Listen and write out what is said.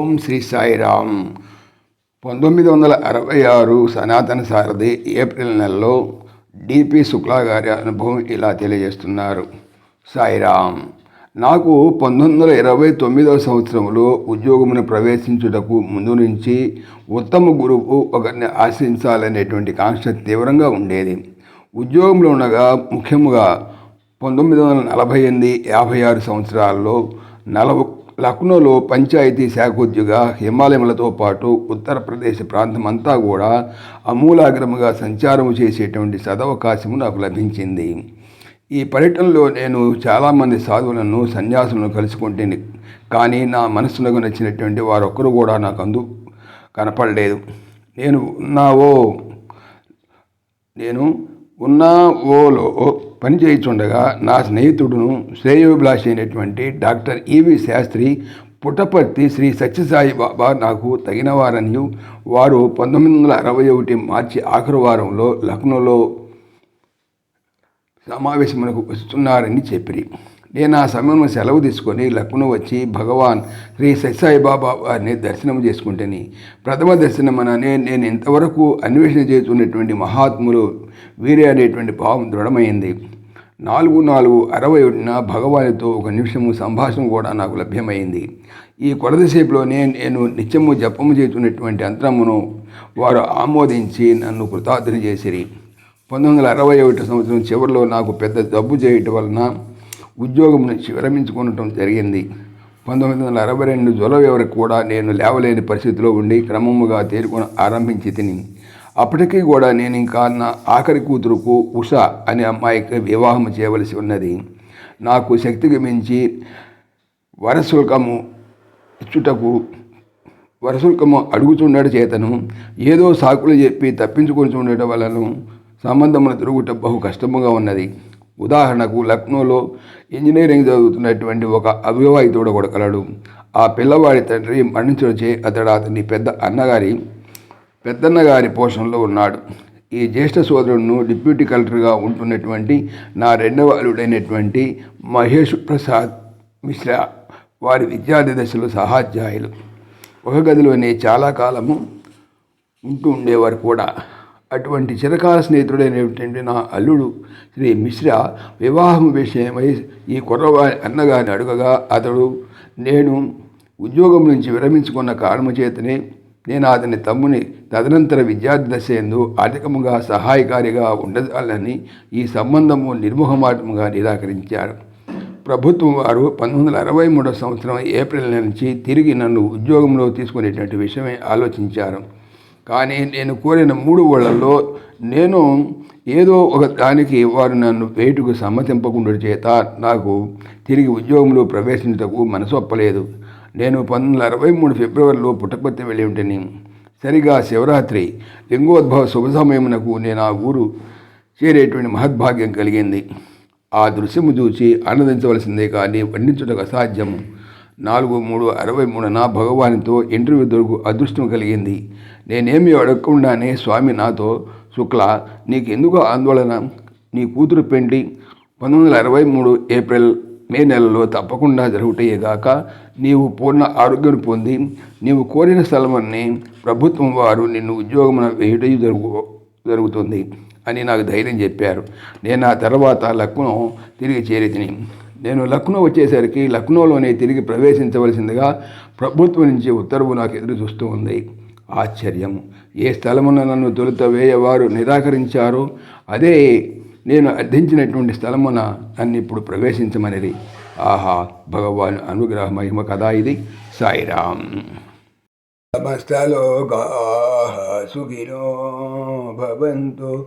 ఓం శ్రీ సాయిరామ్ పంతొమ్మిది వందల అరవై ఆరు సనాతన సారథి ఏప్రిల్ నెలలో డిపి శుక్లా గారి అనుభవం ఇలా తెలియజేస్తున్నారు. సాయిరామ్ నాకు పంతొమ్మిది వందల ఇరవై తొమ్మిదవ సంవత్సరంలో ఉద్యోగమును ప్రవేశించుటకు ముందు నుంచి ఉత్తమ గురువు ఒకరిని ఆశ్రయించాలనేటువంటి కాంక్ష తీవ్రంగా ఉండేది. ఉద్యోగంలో ఉండగా ముఖ్యముగా పంతొమ్మిది వందల నలభై ఎనిమిది యాభై ఆరు సంవత్సరాల్లో నలభై లక్నోలో పంచాయతీ శాఖోద్యోగ హిమాలయములతో పాటు ఉత్తరప్రదేశ్ ప్రాంతం అంతా కూడా అమూలాగ్రముగా సంచారం చేసేటువంటి సదవకాశము నాకు లభించింది. ఈ పర్యటనలో నేను చాలామంది సాధువులను సన్యాసులను కలుసుకుంటే కానీ నా మనసులకు నచ్చినటువంటి వారొక్కరు కూడా నాకు అందు కనపడలేదు. నేను ఉన్నావో? నేను ఉన్నా ఓలో పనిచేయుచుండగా నా స్నేహితుడును శ్రేయోభిలాషి అయినటువంటి doctor E V Sastry Puttaparthi Shri Sathya Sai నాకు తగినవారని వారు పంతొమ్మిది వందల అరవై ఒకటి మార్చి ఆఖరు వారంలో లక్నోలో సమావేశమునకు వస్తున్నారని చెప్పిరి. నేను ఆ సమయంలో సెలవు తీసుకొని లక్నో వచ్చి భగవాన్ శ్రీ సత్యసాయిబాబా వారిని దర్శనం చేసుకుంటేని. ప్రథమ దర్శనమననే నేను ఇంతవరకు అన్వేషణ చేస్తున్నటువంటి మహాత్ములు వీరే అనేటువంటి భావం దృఢమైంది. నాలుగు నాలుగు అరవై ఒకటిన భగవానితో ఒక నిమిషము సంభాషణ కూడా నాకు లభ్యమైంది. ఈ కొరతసేపులోనే నేను నిత్యము జపము చేస్తున్నటువంటి అంతరమును వారు ఆమోదించి నన్ను కృతార్థన చేసిరి. పంతొమ్మిది వందల అరవై ఒకటి సంవత్సరం చివరిలో నాకు పెద్ద జబ్బు చేయటం వలన ఉద్యోగం నుంచి విరమించుకోవటం జరిగింది. పంతొమ్మిది వందల అరవై రెండు జులై వరకు కూడా నేను లేవలేని పరిస్థితిలో ఉండి క్రమముగా తేరుకొని ఆరంభించి తిని అప్పటికీ కూడా నేను ఇంకా నా ఆఖరి కూతురుకు ఉష అనే అమ్మాయికి వివాహం చేయవలసి ఉన్నది. నాకు శక్తికి మించి వరశుల్కము ఇచ్చుటకు వరశుల్కము అడుగుచుండట చేతను ఏదో సాకులు చెప్పి తప్పించుకొని ఉండటం వలన సంబంధమును తిరుగుట బహు కష్టముగా ఉన్నది. ఉదాహరణకు లక్నోలో ఇంజనీరింగ్ చదువుతున్నటువంటి ఒక అవివాహితుడు కూడా కలడు ఆ పిల్లవాడి తండ్రి మరణించొచ్చే అతడు అతని పెద్ద అన్నగారి పెద్దన్నగారి పోషణలో ఉన్నాడు. ఈ జ్యేష్ఠ సోదరుడును డిప్యూటీ కలెక్టర్గా ఉంటున్నటువంటి నా రెండవ అల్లుడైనటువంటి మహేష్ ప్రసాద్ మిశ్రా వారి విద్యార్థి దశలో సహాధ్యాయులు ఒక గదిలోనే చాలా కాలము ఉంటూ ఉండేవారు కూడా. అటువంటి చిరకాల స్నేహితుడైనటువంటి నా అల్లుడు శ్రీ మిశ్రా వివాహం విషయమై ఈ కుర్రవా అన్నగారిని అడుగగా అతడు నేను ఉద్యోగం నుంచి విరమించుకున్న కారణము చేతనే నేను అతని తమ్ముని తదనంతర విద్యార్థి దశయందు ఆర్థికముగా సహాయకారిగా ఉండదాలని ఈ సంబంధము నిర్మోహమాటముగా నిరాకరించారు. ప్రభుత్వం వారు పంతొమ్మిది వందల అరవై మూడవ సంవత్సరం ఏప్రిల్ నుంచి తిరిగి నన్ను ఉద్యోగంలో తీసుకునేటువంటి విషయమే ఆలోచించారు. కానీ నేను కోరిన మూడు ఊళ్ళల్లో నేను ఏదో ఒక దానికి వారు నన్ను వేటుకు సమ్మతింపకుండా చేత నాకు తిరిగి ఉద్యోగంలో ప్రవేశించటకు మనసు ఒప్పలేదు. నేను పంతొమ్మిది అరవై మూడు ఫిబ్రవరిలో పుట్టపర్తి వెళ్ళి ఉంటేని. సరిగా శివరాత్రి లింగోద్భవ శుభ సమయమునకు నేను ఆ ఊరు చేరేటువంటి మహద్భాగ్యం కలిగింది. ఆ దృశ్యము చూసి ఆనందించవలసిందే కానీ వర్ణించుటకు అసాధ్యము. నాలుగు మూడు అరవై మూడున భగవానితో ఇంటర్వ్యూ దొరుకు అదృష్టం కలిగింది. నేనేమి అడగకుండానే స్వామి నాతో శుక్ల నీకు ఎందుకు ఆందోళన? నీ కూతురు పెండి పంతొమ్మిది వందల అరవై మూడు ఏప్రిల్ మే నెలలో తప్పకుండా జరుగుతాయేగాక నీవు పూర్ణ ఆరోగ్యం పొంది నీవు కోరిన స్థలమని ప్రభుత్వం వారు నిన్ను ఉద్యోగమున వేయటం జరుగు జరుగుతుంది అని నాకు ధైర్యం చెప్పారు. నేను ఆ తర్వాత లక్నో తిరిగి చేరితిని. నేను లక్నో వచ్చేసరికి లక్నోలోనే తిరిగి ప్రవేశించవలసిందిగా ప్రభుత్వం నుంచి ఉత్తర్వు నాకు ఎదురు చూస్తూ ఉంది. ఆశ్చర్యం. ఏ స్థలమున నన్ను తొలుత వేయవారు నిరాకరించారో? అదే నేను అర్థించినటువంటి స్థలమున నన్ను ఇప్పుడు ప్రవేశించమనిది ఆహా భగవాన్ అనుగ్రహ మహిమ కదా ఇది. సాయిరామ్. సమస్తలోకా సుఖినో భవంతు.